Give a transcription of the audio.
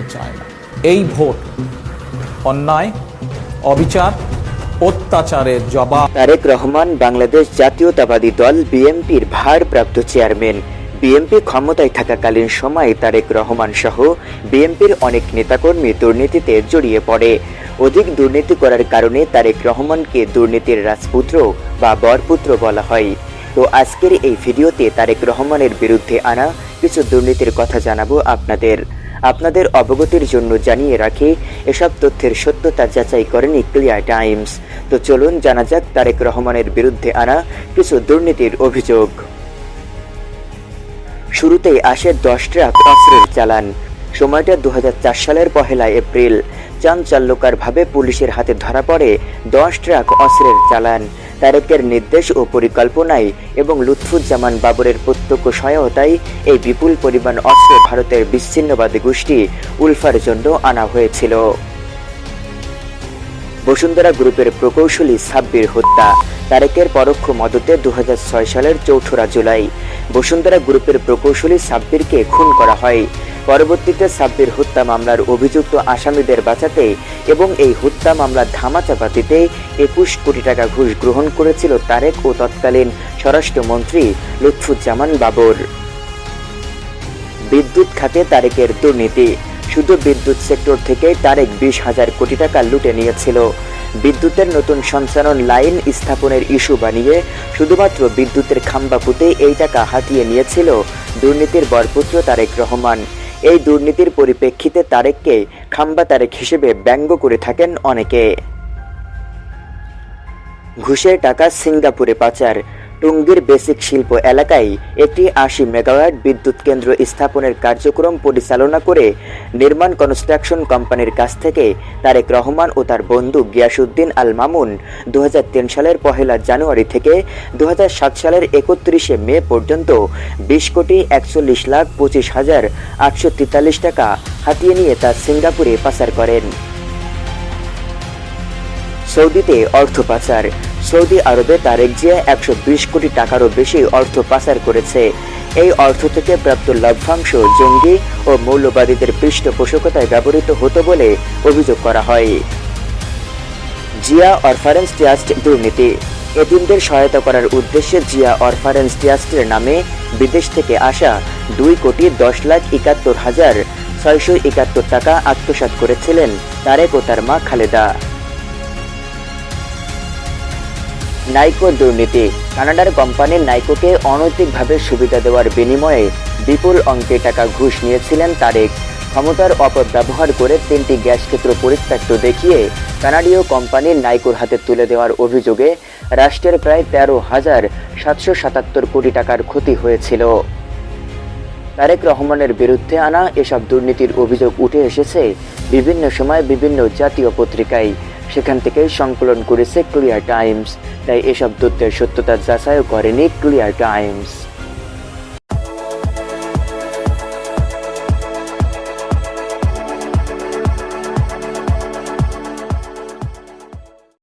হতে চায়। না এই ভোট, অন্যায়, অবিচার, অত্যাচারের জবাব। তারেক রহমান, বাংলাদেশ জাতীয়তাবাদী দল, বিএনপির ভারপ্রাপ্ত চেয়ারম্যান। বিএনপি ক্ষমতায় থাকাকালীন সময়ে তারেক রহমান সহ বিএনপির অনেক নেতাকর্মী দুর্নীতিতে জড়িয়ে পড়ে। অধিক দুর্নীতি করার কারণে তারেক রহমানকে দুর্নীতির রাজপুত্র বা বরপুত্র বলা হয়। তো আজকের এই ভিডিওতে তারেক রহমানের বিরুদ্ধে আনা কিছু দুর্নীতির কথা জানাব আপনাদের। আপনাদের অবগতির জন্য জানিয়ে রাখি, এসব তথ্যের সত্যতা যাচাই করেনি ক্লিয়ার টাইমস। তো চলুন জানা যাক তারেক রহমানের বিরুদ্ধে আনা কিছু দুর্নীতির অভিযোগ। শুরুতেই আসে দশ ট্রাক অস্ত্রের চালান। সময়টা দু হাজার চার সালের পহেলা এপ্রিল। চাঞ্চল্যকরভাবে পুলিশের হাতে ধরা পড়ে দশ ট্রাক অস্ত্রের চালান। তারেকের নির্দেশ ও পরিকল্পনায় এবং লুৎফুজ্জামান বাবরের প্রত্যক্ষ সহায়তায় এই বিপুল পরিমাণ অস্ত্র ভারতের বিচ্ছিন্নবাদী গোষ্ঠী উলফার জন্য আনা হয়েছিল। বসুন্ধরা গ্রুপের প্রকৌশলী সাব্বির হত্যা, তারেকের পরোক্ষ মদতে দু হাজার ছয় সালের চৌঠরা জুলাই। বসুন্ধরা গ্রুপের প্রকৌশলী সাব্বিরকে খুন করা হয়। পরবর্তীতে সাব্বির হত্যা মামলার অভিযুক্ত আসামিদের বাঁচাতে এবং এই হত্যা মামলা ধামাচাপা দিতে একুশ কোটি টাকা ঘুষ গ্রহণ করেছিল তারেক ও তৎকালীন স্বরাষ্ট্রমন্ত্রী লুৎফুজ্জামান বাবর। বিদ্যুৎ খাতে তারেকের দুর্নীতি। শুধু বিদ্যুৎ সেক্টর থেকে তারেক বিশ হাজার কোটি টাকা লুটে নিয়েছিল। বিদ্যুতের নতুন সঞ্চালন লাইন স্থাপনের ইস্যু বানিয়ে শুধুমাত্র বিদ্যুতের খাম্বা পুঁতে এই টাকা হাতিয়ে নিয়েছিল দুর্নীতির বরপুত্র তারেক রহমান। এই দুর্নীতির পরিপ্রেক্ষিতে তারেককে খাম্বা তারেক হিসেবে ব্যঙ্গ করে থাকেন অনেকে। ঘুষের টাকা সিঙ্গাপুরে পাচার টুঙ্গির বেসিক শিল্প এলাকায় একটি আশি মেগাওয়াট বিদ্যুৎ কেন্দ্র স্থাপনের কার্যক্রম পরিচালনা করে নির্মাণ কনস্ট্রাকশন কোম্পানির কাছ থেকে তারেক রহমান ও তার বন্ধু গিয়াসুদ্দিন আল মামুন দু হাজার তিন সালের পহেলা জানুয়ারি থেকে দু হাজার সাত সালের একত্রিশে মে পর্যন্ত বিশ কোটি একচল্লিশ লাখ পঁচিশ হাজার আটশো তেতাল্লিশ টাকা হাতিয়ে নিয়ে তা সিঙ্গাপুরে পাচার করেন। সৌদিতে অর্থ পাচার সৌদি আরবে তারেক জিয়া একশো বিশ কোটি টাকারও বেশি অর্থ পাচার করেছে। এই অর্থ থেকে প্রাপ্ত লভ্যাংশ জঙ্গি ও মৌলবাদীদের পৃষ্ঠপোষকতায় ব্যবহৃত হতো বলে অভিযোগ করা হয়। জিয়া অরফারেন্স ট্রাস্ট দুর্নীতি। এতিমদের সহায়তা করার উদ্দেশ্যে জিয়া অরফারেন্স ট্রাস্টের নামে বিদেশ থেকে আসা দুই কোটি দশ লাখ একাত্তর হাজার ছয়শো একাত্তর টাকা আত্মসাৎ করেছিলেন তারেক ও তার মা খালেদা। নাইকো দুর্নীতি। কানাডার কোম্পানি নাইকোকে অনৈতিকভাবে সুবিধা দেওয়ার বিনিময়ে বিপুল অঙ্কের টাকা ঘুষ নিয়েছিলেন তারেক। ক্ষমতার অপব্যবহার করে তিনটি গ্যাস ক্ষেত্র পরিত্যক্ত দেখিয়ে কানাডীয় কোম্পানি নাইকোর হাতে তুলে দেওয়ার অভিযোগে রাষ্ট্রের প্রায় তেরো হাজার সাতশো সাতাত্তর কোটি টাকার ক্ষতি হয়েছিল। তারেক রহমানের বিরুদ্ধে আনা এসব দুর্নীতির অভিযোগ উঠে এসেছে বিভিন্ন সময় বিভিন্ন জাতীয় পত্রিকায়। সেখান থেকেই সংকলন করেছে ক্লিয়ার টাইমস। তাই এসব তথ্যের সত্যতা যাচাইও করেনি ক্লিয়ার টাইমস।